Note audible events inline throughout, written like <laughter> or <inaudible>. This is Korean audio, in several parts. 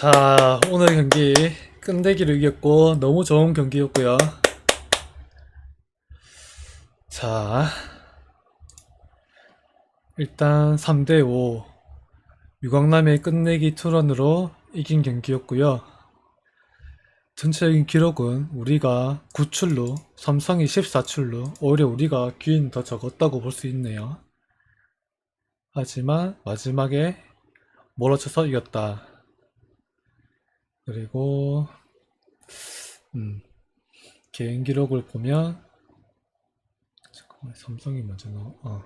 자, 오늘 경기 끝내기로 이겼고 너무 좋은 경기였고요. 자, 일단 3대 5 유광남의 끝내기 투런으로 이긴 경기였고요. 전체적인 기록은 우리가 9출루, 삼성이 14출루, 오히려 우리가 기회는 더 적었다고 볼 수 있네요. 하지만 마지막에 몰아쳐서 이겼다. 그리고 음, 개인 기록을 보면 잠깐만 삼성이 먼저 나와. 어.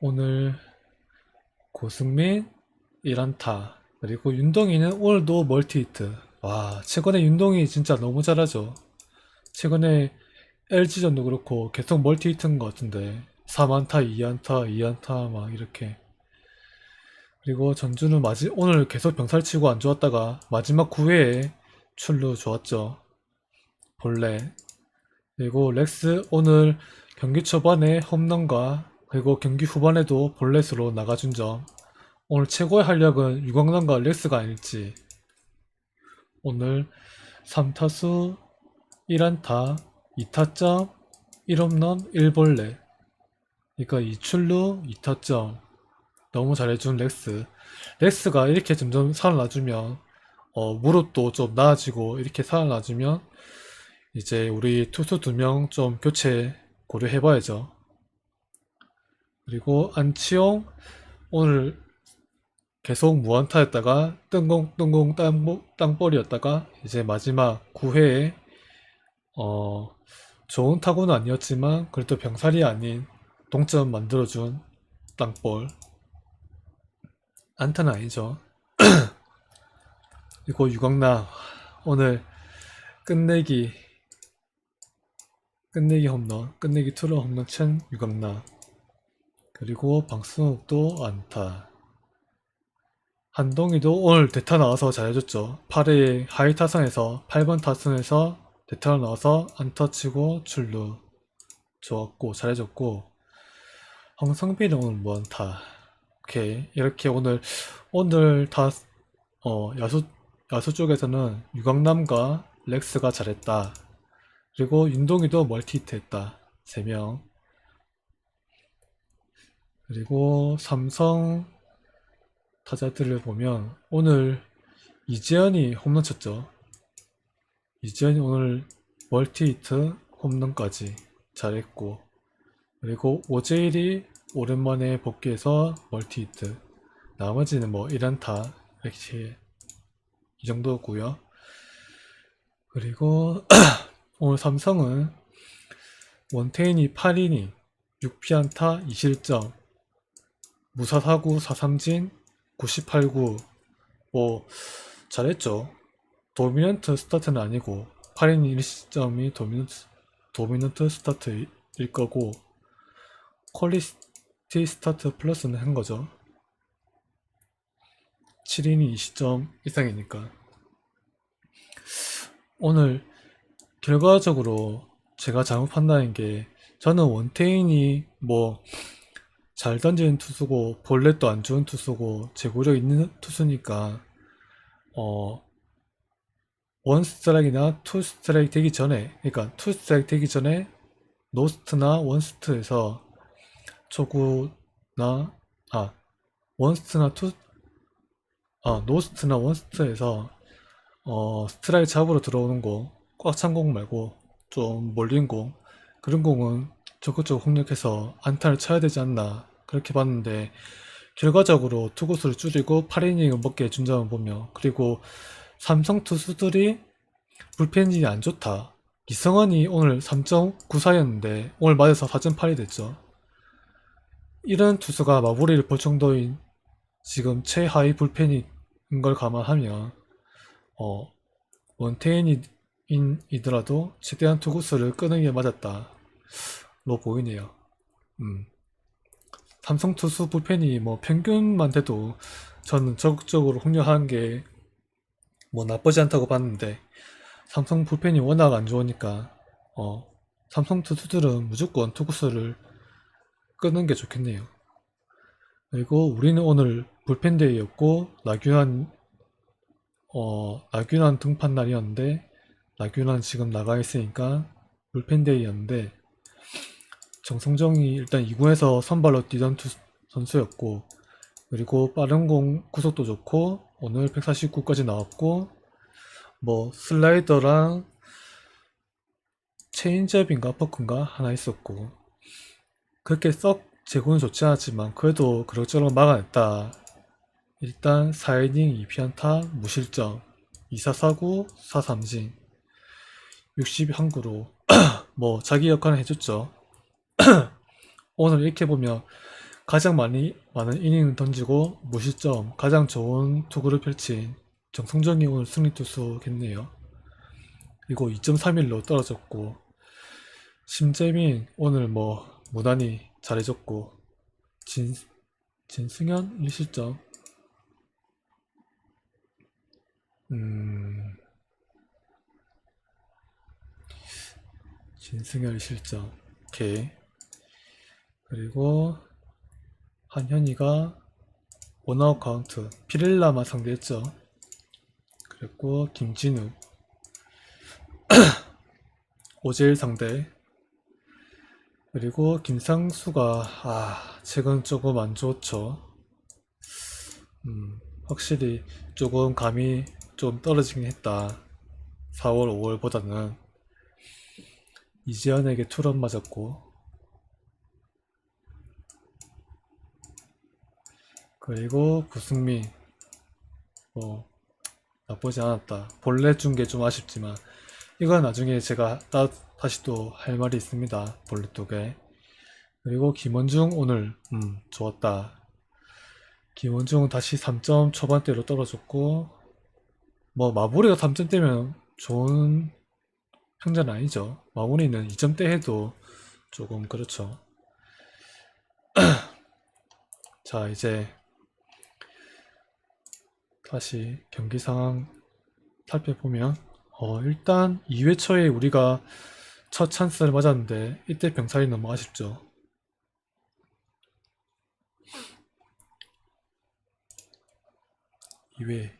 오늘 고승민 1안타 그리고 윤동이는 오늘도 멀티히트. 와 최근에 윤동이 진짜 너무 잘하죠. 최근에 LG전도 그렇고 계속 멀티히트인 것 같은데 3안타, 2안타, 2안타 막 이렇게 그리고 전주는 마지, 오늘 계속 병살 치고 안 좋았다가 마지막 9회에 출루 좋았죠. 본래. 그리고 렉스 오늘 경기 초반에 홈런과 그리고 경기 후반에도 볼넷으로 나가준 점. 오늘 최고의 활약은 유광남과 렉스가 아닐지. 오늘 3타수 1안타 2타점 1홈런 1볼넷. 그러니까 2출루 2타점. 너무 잘해준 렉스. 렉스가 이렇게 점점 살아나주면, 어, 무릎도 좀 나아지고, 이렇게 살아나주면, 이제 우리 투수 두 명 좀 교체 고려해봐야죠. 그리고 안치용, 오늘 계속 무안타였다가, 뜬공뜬공 땅, 땅볼이었다가, 이제 마지막 9회에, 어, 좋은 타구는 아니었지만, 그래도 병살이 아닌 동점 만들어준 땅볼. 안타는 아니죠. <clears throat> 그리고 유광남 오늘 끝내기 끝내기 홈런 끝내기 투런 홈런 친 유광남 그리고 방승욱도 안타. 한동희도 오늘 대타 나와서 잘해줬죠. 8회 하이 타선에서 8번 타선에서 대타 나와서 안타 치고 출루. 좋았고 잘해줬고. 황성빈은 오늘 무안타 오케이 이렇게 오늘 오늘 다 어, 야수 야수 쪽에서는 유강남과 렉스가 잘했다. 그리고 윤동이도 멀티히트 했다. 3명. 그리고 삼성 타자들을 보면 오늘 이재현이 홈런 쳤죠. 이재현이 오늘 멀티히트 홈런까지 잘했고 그리고 오재일이 오랜만에 복귀해서 멀티히트. 나머지는 뭐 1안타 이렇게 이 정도고요. 그리고 <clears throat> 오늘 삼성은 원태인이 8이니 6피안타 2실점 무사사구 4삼진 98구. 뭐 잘했죠. 도미넌트 스타트는 아니고 8이니 1시점이 도미넌트, 도미넌트 스타트일 거고 퀄리 티 스타트 플러스는 한 거죠. 7인이 20점 이상이니까. 오늘 결과적으로 제가 잘못 판단한 게 저는 원태인이 뭐 잘 던지는 투수고 볼넷도 안 좋은 투수고 제구력 있는 투수니까 어 원 스트라이크나 투 스트라이크 되기 전에 그러니까 투 스트라이크 되기 전에 노스트나 원스트에서 초구나. 아 원스트나 투 아 노스트나 원스트에서 어 스트라이크 잡으러 들어오는 공 꽉 찬 공 말고 좀 몰린 공 그런 공은 적극적으로 공략해서 안타를 쳐야 되지 않나 그렇게 봤는데 결과적으로 투구수를 줄이고 8이닝을 먹게 해준 점을 보며 그리고 삼성 투수들이 불펜진이 안 좋다. 이성원이 오늘 3.94였는데 오늘 맞아서 4.8이 됐죠 이런 투수가 마무리를 볼 정도인 지금 최하위 불펜인 걸 감안하면 어 원태인이더라도 최대한 투구수를 끄는 게 맞았다로 보이네요. 음. 삼성 투수 불펜이 뭐 평균만 돼도 저는 적극적으로 홍역하는 게뭐 나쁘지 않다고 봤는데 삼성 불펜이 워낙 안 좋으니까 어 삼성 투수들은 무조건 투구수를 끄는 게 좋겠네요. 그리고 우리는 오늘 불펜데이였고 나균환 어, 나균환 등판 날이었는데 나균환 지금 나가 있으니까 불펜데이였는데 정성정이 일단 2군에서 선발로 뛰던 투- 선수였고 그리고 빠른 공 구속도 좋고 오늘 149까지 나왔고 뭐 슬라이더랑 체인지업인가 어퍼인가 하나 있었고 그렇게 썩 제구는 좋지 않았지만 그래도 그럭저럭 막아냈다 일단 4이닝 2피안타 무실점 2사사구 4삼진 60항구로 뭐 자기 역할은 해줬죠 <clears throat> 오늘 이렇게 보면 가장 많이 많은 이닝을 던지고 무실점 가장 좋은 투구를 펼친 정성정이 오늘 승리 투수겠네요. 그리고 2.31로 떨어졌고 심재민 오늘 뭐 무난히 잘해줬고 진 진승현 1실점. 음. 진승현 1실점. 오케이. 그리고 한현이가 원아웃 카운트. 피렐라만 상대했죠. 그리고 김진우. <clears throat> 오재일 상대 그리고 김상수가 아 최근 조금 안 좋죠. 음, 확실히 조금 감이 좀 떨어지긴 했다. 4월, 5월보다는 이재현에게 투런 맞았고 그리고 구승민 뭐 나쁘지 않았다. 본래 준 게 좀 아쉽지만 이건 나중에 제가 따, 다시 또 할 말이 있습니다. 쪽에 그리고 김원중 오늘 음 좋았다. 김원중은 다시 3점 초반대로 떨어졌고 뭐 마무리가 3점대면 좋은 평자는 아니죠. 마무리는 2점대 해도 조금 그렇죠. <clears throat> 자 이제 다시 경기 상황 살펴보면 어, 일단 2회 초에 우리가 첫 찬스를 맞았는데 이때 병살이 너무 아쉽죠. 이회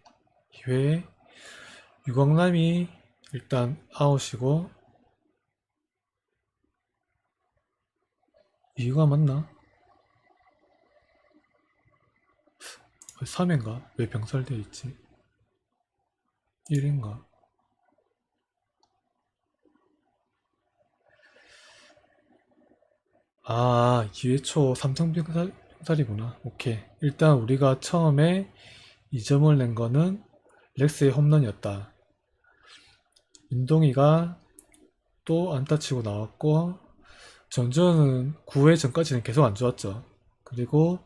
2회에 유광남이 일단 아웃이고 이유가 맞나? 왜 3회인가? 왜 병살돼 있지? 1회인가? 아, 2회 초 삼성 병살, 병살이구나. 오케이. 일단 우리가 처음에 2점을 낸 거는 렉스의 홈런이었다. 윤동이가 또 안타 치고 나왔고, 전주는 9회 전까지는 계속 안 좋았죠. 그리고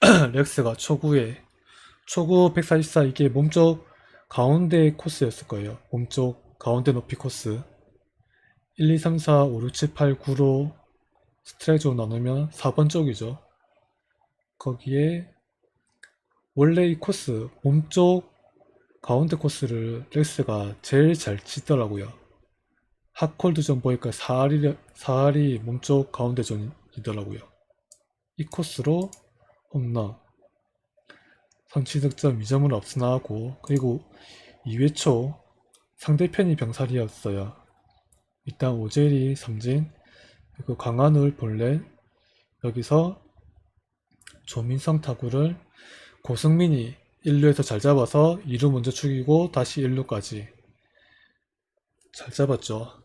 <clears throat> 렉스가 초구에 초구 144 이게 몸쪽 가운데 코스였을 거예요. 몸쪽 가운데 높이 코스 1, 2, 3, 4, 5, 6, 7, 8, 9로 스트라이크 존 나누면 4번 쪽이죠. 거기에 원래 이 코스 몸쪽 가운데 코스를 렉스가 제일 잘 치더라고요. 핫콜드 전 보니까 4알이, 4알이 몸쪽 가운데 존이더라고요. 이 코스로 홈런 선취 득점 2점을 없으나 하고 그리고 2회 초 상대편이 병살이었어요. 일단 오젤이 삼진 그리고 강한울 볼넷 여기서 조민성 타구를 고승민이 1루에서 잘 잡아서 2루 먼저 죽이고 다시 1루까지 잘 잡았죠.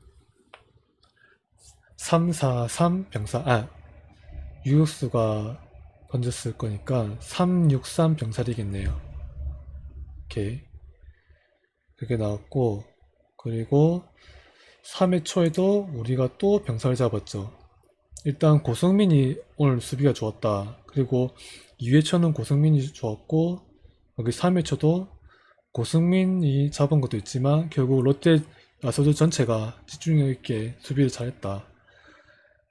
3, 4, 3 병살 아 유격수가 던졌을 거니까 3, 6, 3 병살이겠네요. 오케이. 그게 나왔고, 그리고 3회 초에도 우리가 또 병살 잡았죠. 일단 고승민이 오늘 수비가 좋았다. 그리고 2회 초는 고승민이 좋았고, 여기 3회 초도 고승민이 잡은 것도 있지만, 결국 롯데 야수들 전체가 집중력 있게 수비를 잘했다.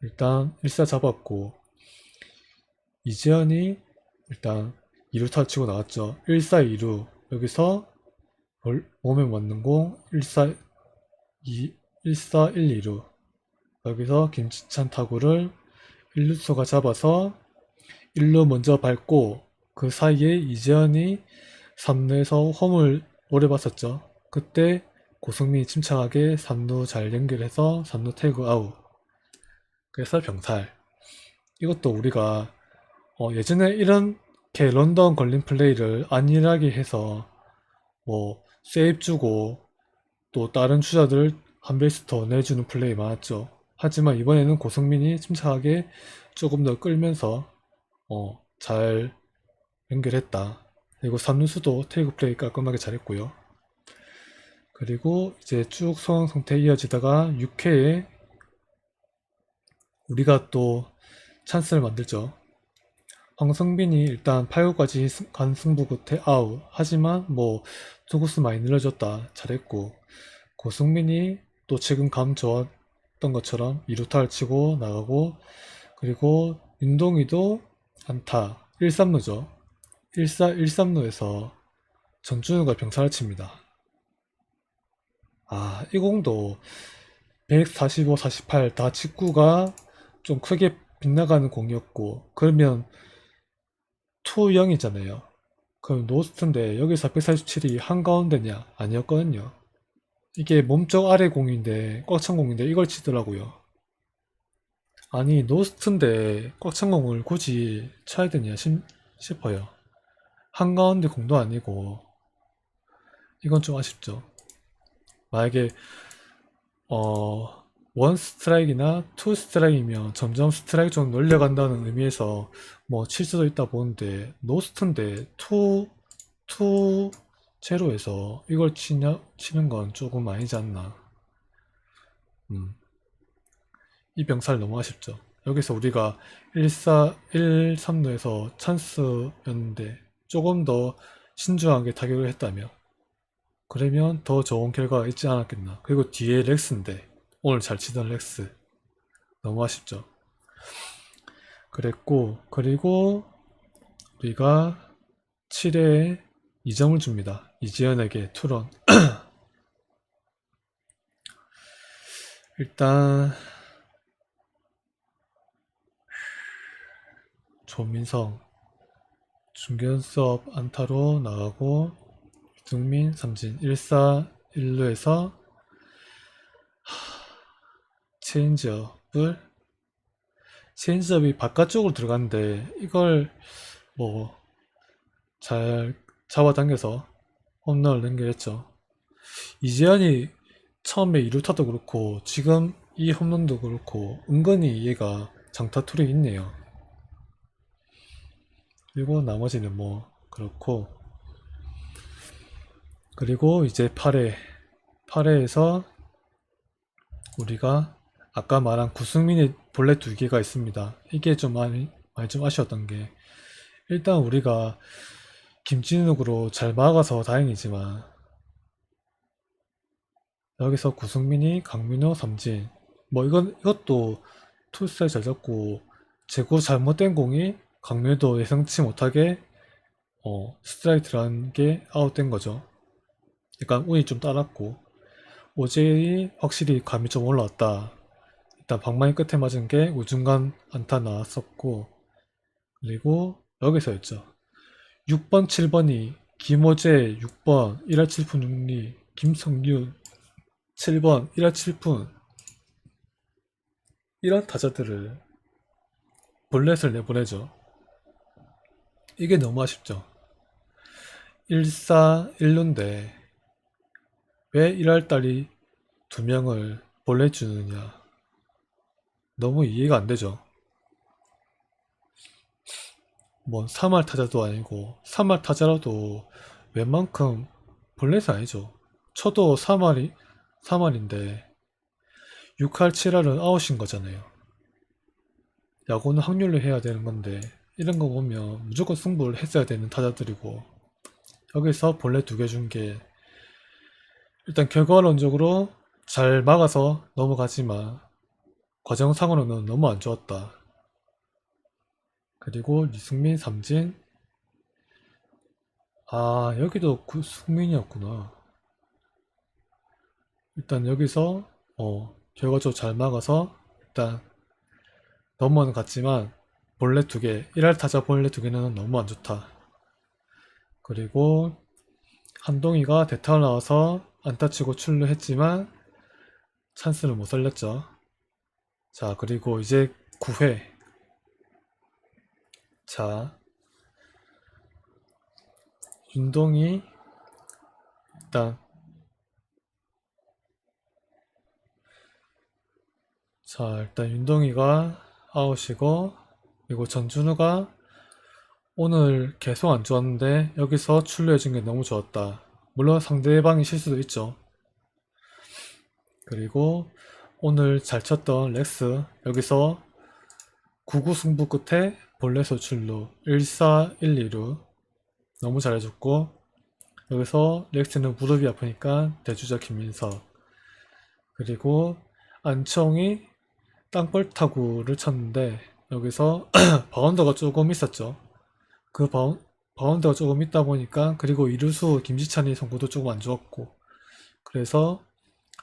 일단 1사 잡았고, 이재현이 일단 2루타 치고 나왔죠. 1사 2루 여기서 볼- 몸에 맞는 공 1사 2 1사 1, 2루 여기서 김치찬 타구를 1루수가 잡아서 1루 먼저 밟고 그 사이에 이재현이 3루에서 홈을 오래 봤었죠. 그때 고승민이 침착하게 3루 잘 연결해서 3루 태그 아웃. 그래서 병살. 이것도 우리가 어, 예전에 이렇게 런던 걸린 플레이를 안일하게 해서 뭐 세이브 주고 또 다른 주자들 한 베이스 더 내주는 플레이 많았죠. 하지만 이번에는 고승민이 침착하게 조금 더 끌면서 어, 잘 연결했다. 그리고 3루수도 테이크 플레이 깔끔하게 잘했고요. 그리고 이제 쭉 상황 상태 이어지다가 6회에 우리가 또 찬스를 만들죠. 황성빈이 일단 8구까지 간 승부 끝에 아웃. 하지만 뭐 투구수 많이 늘려줬다. 잘했고 고승민이 또 지금 감 좋았던 것처럼 2루타를 치고 나가고 그리고 윤동이도 안타 1, 3루죠. 1, 4, 1, 3루에서 전준우가 병살을 칩니다. 아, 이 공도 145, 48 다 직구가 좀 크게 빗나가는 공이었고 그러면 투 0이잖아요. 그럼 노스트인데 여기서 147이 한가운데냐? 아니었거든요. 이게 몸쪽 아래 공인데 꽉 찬 공인데 이걸 치더라고요. 아니 노스트인데 꽉 찬 공을 굳이 쳐야 되냐 싶, 싶어요. 한가운데 공도 아니고 이건 좀 아쉽죠. 만약에 어, 원 스트라이크나 투 스트라이크이면 점점 스트라이크 좀 늘려간다는 의미에서 뭐 칠 수도 있다 보는데 노스트인데 투, 투 제로에서 이걸 치냐, 치는 건 조금 아니지 않나. 음. 이 병살 너무 아쉽죠. 여기서 우리가 1-4, 1-3루에서 찬스였는데 조금 더 신중하게 타격을 했다면 그러면 더 좋은 결과가 있지 않았겠나. 그리고 뒤에 렉스인데 오늘 잘 치던 렉스 너무 아쉽죠. 그랬고 그리고 우리가 7회에 2점을 줍니다. 이지연에게 투런 <clears throat> 일단 조민성 중견 수업 안타로 나가고 이승민 삼진 1사 1루에서 체인지업을 체인지업이 바깥쪽으로 들어갔는데 이걸 뭐 잘 잡아당겨서 홈런을 연결했죠. 이재현이 처음에 2루타도 그렇고 지금 이 홈런도 그렇고 은근히 얘가 장타툴이 있네요. 그리고 나머지는 뭐 그렇고 그리고 이제 8회 8회에서 우리가 아까 말한 구승민의 본래 두 개가 있습니다. 이게 좀 많이 많이 좀 아쉬웠던 게 일단 우리가 김진욱으로 잘 막아서 다행이지만 여기서 구승민이 강민호 삼진 뭐 이건 이것도 투스타일 잘 잡고 제구 잘못된 공이 강민호도 예상치 못하게 어, 스트라이크 들어간 게 아웃된 거죠. 약간 운이 좀 따랐고 오재일이 확실히 감이 좀 올라왔다. 일단 방망이 끝에 맞은 게 우중간 안타 나왔었고 그리고 여기서였죠. 6번, 7번이 김호재 6번 1할 7푼 6리 김성윤 7번 1할 7푼 이런 타자들을 볼넷을 내보내죠. 이게 너무 아쉽죠. 1사 1루인데 왜 1할달이 두 명을 볼넷 주느냐. 너무 이해가 안 되죠. 뭐 3할 타자도 아니고 3할 타자라도 웬만큼 볼넷은 아니죠. 쳐도 3할이 3할인데 6할 7할은 아웃인 거잖아요. 야구는 확률로 해야 되는 건데 이런 거 보면 무조건 승부를 했어야 되는 타자들이고 여기서 볼넷 두개 준 게 일단 결과론적으로 잘 막아서 넘어가지만 과정상으로는 너무 안 좋았다. 그리고 유승민 삼진 아 여기도 그 승민이었구나 일단 여기서 어 결과적으로 잘 막아서 일단 넘어는 갔지만 본래 두 개 1할 타자 본래 두 개는 너무 안 좋다 그리고 한동희가 대타를 나와서 안타 치고 출루했지만 찬스를 못 살렸죠. 자, 그리고 이제 9회. 자, 윤동이 일단 자, 일단 윤동이가 아웃이고 그리고 전준우가 오늘 계속 안 좋았는데 여기서 출루해준 게 너무 좋았다. 물론 상대방이 실수도 있죠. 그리고 오늘 잘 쳤던 렉스 여기서 9구 승부 끝에 볼넷소 출루 1-4, 1-2루 너무 잘해줬고 여기서 렉스는 무릎이 아프니까 대주자 김민석. 그리고 안청이 땅볼 타구를 쳤는데 여기서 <clears throat> 바운더가 조금 있었죠. 그 바운, 바운더가 조금 있다 보니까 그리고 이루수 김지찬이 송구도 조금 안 좋았고. 그래서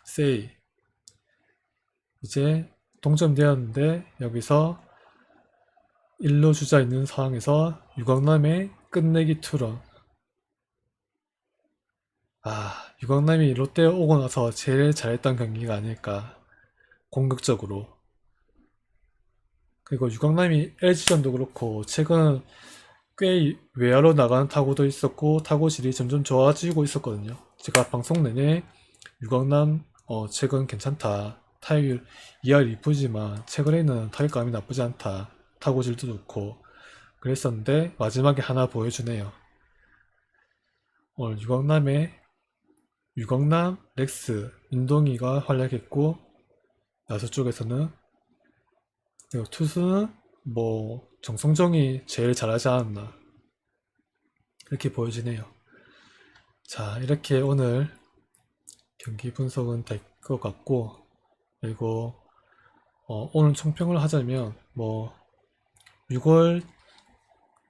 세이. 이제 동점되었는데 여기서 1루 주자 있는 상황에서 유광남의 끝내기 투런 아 유광남이 롯데 오고 나서 제일 잘했던 경기가 아닐까 공격적으로 그리고 유광남이 LG전도 그렇고 최근 꽤 외야로 나가는 타구도 있었고 타구 질이 점점 좋아지고 있었거든요. 제가 방송 내내 유광남 어, 최근 괜찮다. 타율 2할 2푸지만 최근에는 타격감이 나쁘지 않다. 타구질도 좋고 그랬었는데 마지막에 하나 보여주네요. 오늘 유광남의 유광남, 렉스, 윤동이가 활약했고 야수 쪽에서는 그리고 투수는 뭐 정성정이 제일 잘하지 않았나 이렇게 보여지네요. 자 이렇게 오늘 경기 분석은 될 것 같고 그리고 어, 오늘 총평을 하자면 뭐 6월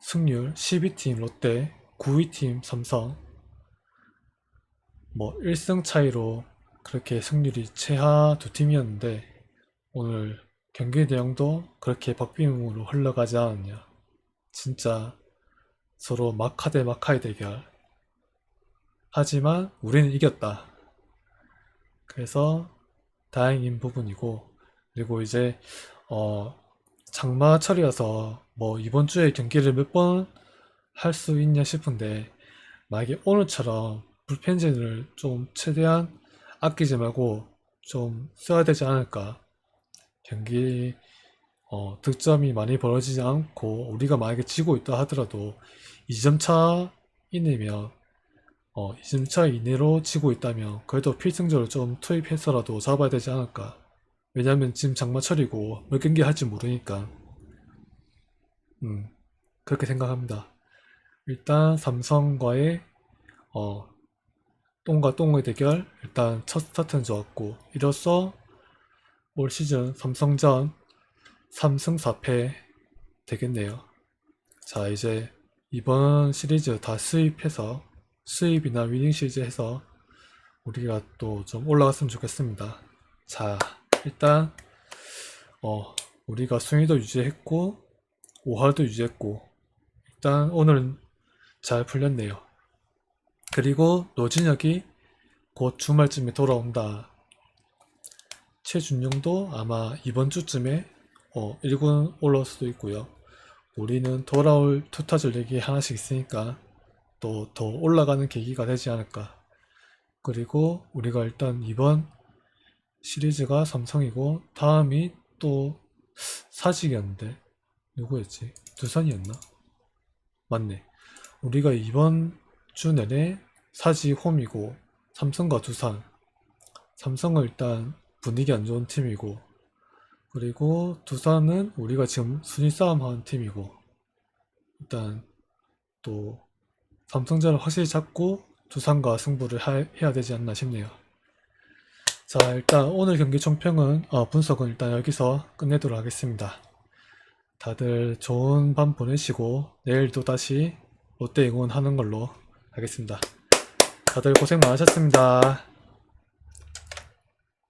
승률 12팀 롯데 9위팀 삼성 뭐 1승 차이로 그렇게 승률이 최하 두 팀이었는데 오늘 경기 내용도 그렇게 박빙으로 흘러가지 않았냐. 진짜 서로 마카 대 마카의 대결. 하지만 우리는 이겼다. 그래서 다행인 부분이고, 그리고 이제, 어, 장마철이어서 뭐 이번 주에 경기를 몇 번 할 수 있냐 싶은데, 만약에 오늘처럼 불펜진을 좀 최대한 아끼지 말고 좀 써야 되지 않을까. 경기 어, 득점이 많이 벌어지지 않고 우리가 만약에 지고 있다 하더라도 2점 차 이내면 어, 2점 차 이내로 지고 있다면 그래도 필승조를 좀 투입해서라도 잡아야 되지 않을까 왜냐면 지금 장마철이고 몇 경기 할지 모르니까 음 그렇게 생각합니다 일단 삼성과의 어, 똥과 똥의 대결 일단 첫 스타트는 좋았고 이로써 올 시즌 삼성전 3승 4패 되겠네요. 자, 이제 이번 시리즈 다 수입해서 수입이나 위닝 시리즈 해서 우리가 또 좀 올라갔으면 좋겠습니다. 자, 일단 어, 우리가 순위도 유지했고 5할도 유지했고 일단 오늘은 잘 풀렸네요. 그리고 노진혁이 곧 주말쯤에 돌아온다. 최준용도 아마 이번 주쯤에 어, 1군 올라올 수도 있고요. 우리는 돌아올 투타 전력이 하나씩 있으니까 또 더 올라가는 계기가 되지 않을까. 그리고 우리가 일단 이번 시리즈가 삼성이고 다음이 또 사직이었는데 누구였지? 두산이었나? 맞네. 우리가 이번 주 내내 사직 홈이고 삼성과 두산. 삼성은 일단 분위기 안 좋은 팀이고 그리고 두산은 우리가 지금 순위 싸움 하는 팀이고 일단 또 삼성전을 확실히 잡고 두산과 승부를 하- 해야 되지 않나 싶네요. 자 일단 오늘 경기 총평은 어, 분석은 일단 여기서 끝내도록 하겠습니다. 다들 좋은 밤 보내시고 내일도 다시 롯데 응원하는 걸로 하겠습니다. 다들 고생 많으셨습니다.